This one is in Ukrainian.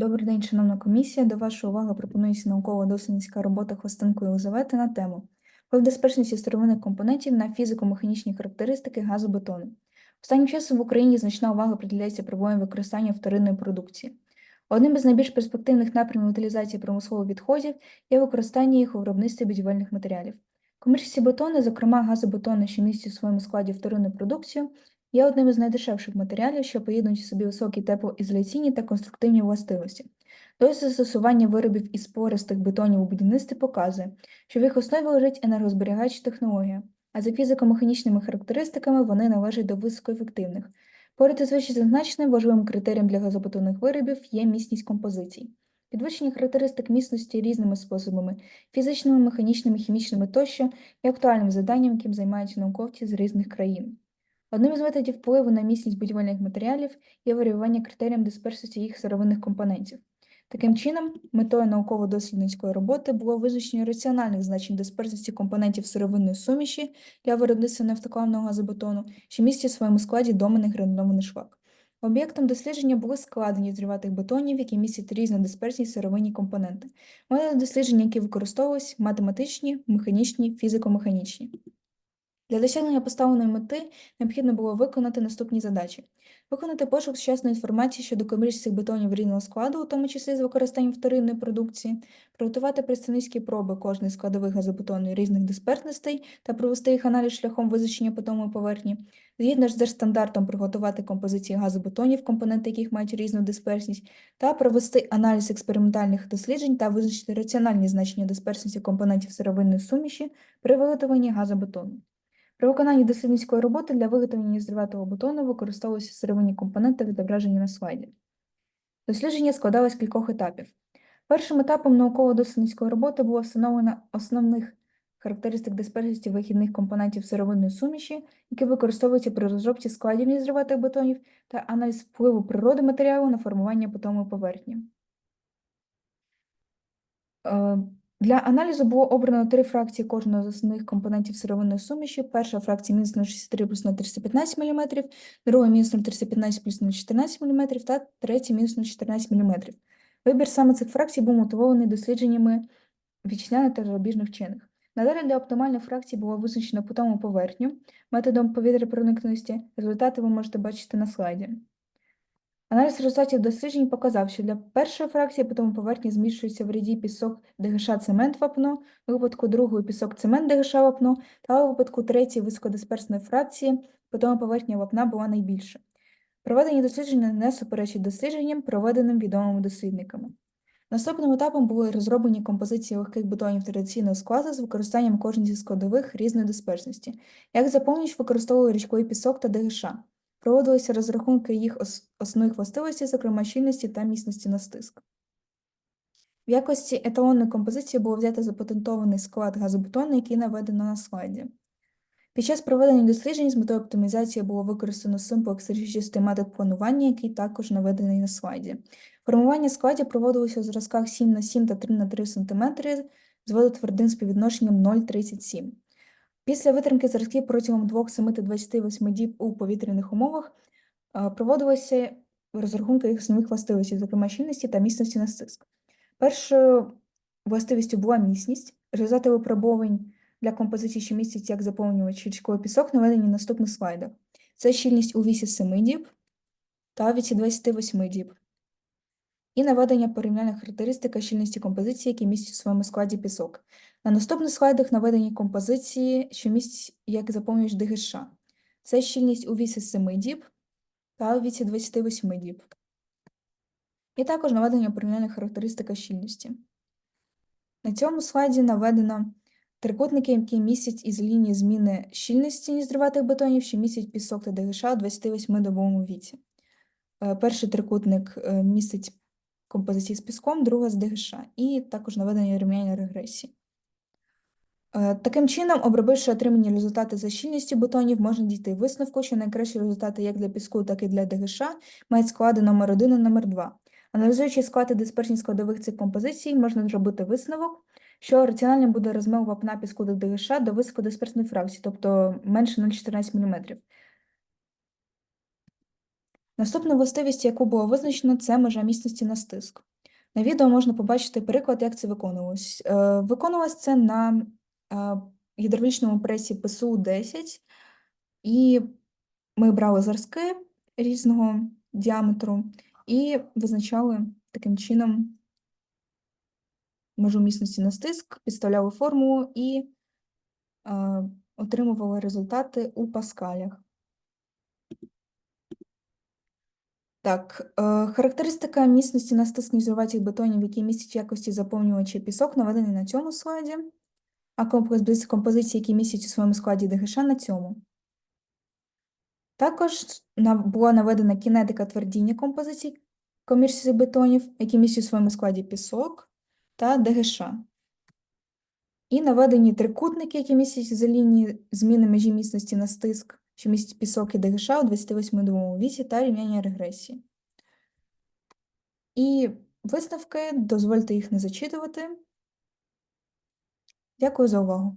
Добрий день, шановна комісія. До вашої уваги пропонується науково-дослідницька робота Хвостенко Єлизавети на тему вплив безпечності сировинних компонентів на фізико-механічні характеристики газобетону. Останнім часом в Україні значна увага приділяється пробоям використання вторинної продукції. Одним із найбільш перспективних напрямів утилізації промислових відходів є використання їх у виробництві будівельних матеріалів. Комерційні бетони, зокрема газобетони, що містять у своєму складі вторинну продукцію, є одним із найдешевших матеріалів, що поєднують у собі високі теплоізоляційні та конструктивні властивості. Досвід застосування виробів із пористих бетонів у будівництві показує, що в їх основі лежить енергозберігаюча технологія, а за фізико-механічними характеристиками вони належать до високоефективних. Поряд із вище зазначеним важливим критерієм для газобетонних виробів є міцність композицій. Підвищення характеристик міцності різними способами фізичними, механічними, хімічними тощо є актуальним завданням, яким займаються науковці з різних країн. Одним із методів впливу на міцність будівельних матеріалів є варіювання критерієм дисперсності їх сировинних компонентів. Таким чином, метою науково-дослідницької роботи було визначення раціональних значень дисперсності компонентів сировинної суміші для виробництва нафтоклавного газобетону, що містять в своєму складі доменний гранульований шлак. Об'єктом дослідження були складені зріватих бетонів, які містять різну дисперсні сировинні компоненти. Методи дослідження, які використовувались математичні, механічні, фізико-механічні. Для досягнення поставленої мети необхідно було виконати наступні задачі: виконати пошук сучасної інформації щодо комерційних бетонів різного складу, у тому числі з використанням вторинної продукції, приготувати представницькі проби кожної складових газобетону різних дисперсностей та провести їх аналіз шляхом визначення питомої поверхні, згідно з держстандартом приготувати композиції газобетонів, компоненти яких мають різну дисперсність, та провести аналіз експериментальних досліджень та визначити раціональні значення дисперсності компонентів сировинної суміші при виготовленні газобетону. При виконанні дослідницької роботи для виготовлення незріватого бетону використовуються сировинні компоненти, відображені на слайді. Дослідження складалось кількох етапів. Першим етапом науково-дослідницької роботи було встановлено основних характеристик дисперсності вихідних компонентів сировинної суміші, які використовуються при розробці складів незріватих бетонів та аналіз впливу природи матеріалу на формування питомої поверхні. Для аналізу було обрано три фракції кожного з основних компонентів сировинної суміші. Перша фракція мінус 0,63 плюс 0,315 мм, друга мінус 0,315 плюс 0,14 мм та третя мінус 0,14 мм. Вибір саме цих фракцій був мотивований дослідженнями вітчизняних та зарубіжних вчених. Надалі для оптимальної фракції було визначено питому поверхню методом повітряпроникності. Результати ви можете бачити на слайді. Аналіз результатів досліджень показав, що для першої фракції питому поверхні змішується в ряді пісок ДГШ цемент вапно, у випадку другої пісок цемент ДГШ вапно, та у випадку третьої високодисперсної фракції питома поверхня вапна була найбільша. Проведені дослідження не суперечать дослідженням, проведеним відомими дослідниками. Наступним етапом були розроблені композиції легких бетонів традиційного складу з використанням кожної зі складових різної дисперсності. Як за поміч використовували річковий пісок та ДГШ. Проводилися розрахунки їх основних властивостей, зокрема щільності та міцності на стиск. В якості еталонної композиції було взято запатентований склад газобетону, який наведено на слайді. Під час проведення досліджень з метою оптимізації було використано симплекс метод планування, який також наведений на слайді. Формування складів проводилося у зразках 7 на 7 та 3 на 3 см з водотвердим співвідношенням 0,37 Після витримки зразків протягом 2-7-28 діб у повітряних умовах проводилися розрахунки їх основних властивостей, зокрема щільності та міцності на стиск. Першою властивістю була міцність. Результати випробувань для композиції, що містять як заповнювач річковий пісок, наведені в наступних слайдах. Це щільність у вісі 7 діб та віці 28 діб. І наведення порівняльних характеристик щільності композиції, які містять у своєму складі пісок. На наступних слайдах наведені композиції, що містять як заповнюєш ДГШ. Це щільність у вісі 7 діб та у віці 28 діб. І також наведення порівняльних характеристика щільності. На цьому слайді наведено трикутники, які містять із лінії зміни щільності нізриватих бетонів, що містять пісок та ДГШ у 28-добовому віці. Е, перший трикутник е, містить композиції з піском, друга з ДГШ, і також наведення рівняння регресії. Е, таким чином, обробивши отримані результати за щільністю бетонів, можна дійти висновку, що найкращі результати як для піску, так і для ДГШ мають склади номер 1 і номер 2 Аналізуючи склади дисперсні складових цих композицій, можна зробити висновок, що раціональним буде розмив вапна піску до ДГШ до високодисперсної фракції, тобто менше 0,14 мм. Наступна властивість, яку було визначено, це межа міцності на стиск. На відео можна побачити приклад, як це виконувалось. Е, Виконувалось це на гідравлічному пресі ПСУ-10, і ми брали зразки різного діаметру і визначали таким чином межу міцності на стиск, підставляли формулу і е, отримували результати у паскалях. Так, е, характеристика міцності на стиск нізуватих бетонів, які містять якості заповнювача пісок, наведений на цьому слайді, а компози- композиції, які містять у своєму складі ДГШ, на цьому. Також була наведена кінетика твердіння композицій комірсів бетонів, які містять у своєму складі пісок та ДГШ. І наведені трикутники, які містять за лінії зміни межі міцності на стиск, що містять пісок і ДГШ у 28-думовому вісі та рівняння регресії. І висновки, дозвольте їх не зачитувати. Дякую за увагу.